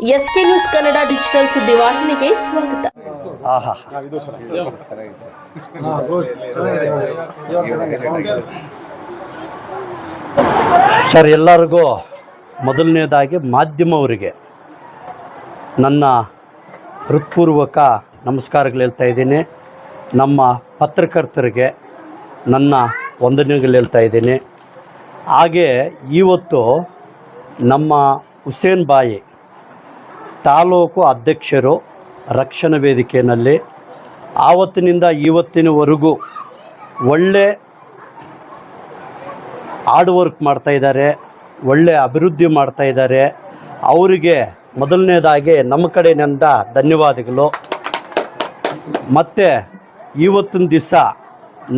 SK news Kannada digital ಸುದ್ದಿ ವಾಹಿನಿಗೆ ಸ್ವಾಗತ. ಆಹಾ. ಸರ್. ಎಲ್ಲರಿಗೂ ಮೊದಲನೇದಾಗಿ ಮಾಧ್ಯಮವರಿಗೆ ನನ್ನ ಹೃತ್ಪೂರ್ವಕ ನಮಸ್ಕಾರಗಳು ಹೇಳ್ತಾ ಇದ್ದೀನಿ. ನಮ್ಮ ಪತ್ರಕರ್ತರಿಗೆ ನನ್ನ ವಂದನೆಗಳು ಹೇಳ್ತಾ ಇದ್ದೀನಿ. ಹಾಗೆ ಇವತ್ತು ನಮ್ಮ ಹುಸೇನ್ ಬಾಯಿ ತಾಲೂಕು ಅಧ್ಯಕ್ಷರು ರಕ್ಷಣಾ ವೇದಿಕೆಯಲ್ಲಿ ಆವತ್ತಿನಿಂದ ಇವತ್ತಿನವರೆಗೂ ಒಳ್ಳೆ ಹಾರ್ಡ್ ವರ್ಕ್ ಮಾಡ್ತಾಯಿದ್ದಾರೆ ಒಳ್ಳೆ ಅಭಿವೃದ್ಧಿ ಮಾಡ್ತಾಯಿದ್ದಾರೆ ಅವರಿಗೆ ಮೊದಲನೇದಾಗಿ ನಮ್ಮ ಕಡೆಯಿಂದ ಧನ್ಯವಾದಗಳು. ಮತ್ತು ಇವತ್ತಿನ ದಿವಸ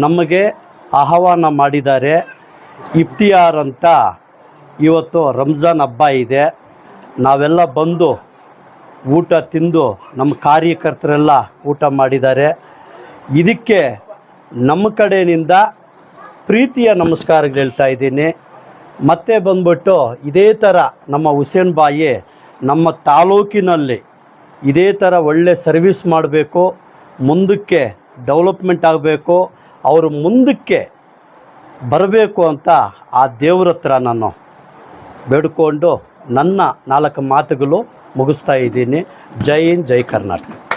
ನಮಗೆ ಆಹ್ವಾನ ಮಾಡಿದ್ದಾರೆ, ಇಫ್ತಿಯಾರ್ ಅಂತ ಇವತ್ತು ರಂಜಾನ್ ಹಬ್ಬ ಇದೆ. ನಾವೆಲ್ಲ ಬಂದು ಊಟ ತಿಂದು ನಮ್ಮ ಕಾರ್ಯಕರ್ತರೆಲ್ಲ ಊಟ ಮಾಡಿದ್ದಾರೆ. ಇದಕ್ಕೆ ನಮ್ಮ ಕಡೆಯಿಂದ ಪ್ರೀತಿಯ ನಮಸ್ಕಾರಗಳು ಹೇಳ್ತಾ ಇದ್ದೀನಿ. ಮತ್ತೆ ಬಂದ್ಬಿಟ್ಟು ಇದೇ ಥರ ನಮ್ಮ ಹುಸೇನ್ ಬಾಯಿ ನಮ್ಮ ತಾಲೂಕಿನಲ್ಲಿ ಇದೇ ಥರ ಒಳ್ಳೆ ಸರ್ವಿಸ್ ಮಾಡಬೇಕು, ಮುಂದಕ್ಕೆ ಡೆವಲಪ್ಮೆಂಟ್ ಆಗಬೇಕು, ಅವರು ಮುಂದಕ್ಕೆ ಬರಬೇಕು ಅಂತ ಆ ದೇವ್ರ ಹತ್ರ ನಾನು ಬೇಡ್ಕೊಂಡು ನನ್ನ ನಾಲ್ಕು ಮಾತುಗಳು ಮುಗಿಸ್ತಾ ಇದ್ದೀನಿ. ಜೈ ಹಿಂದ್ ಜೈ ಕರ್ನಾಟಕ.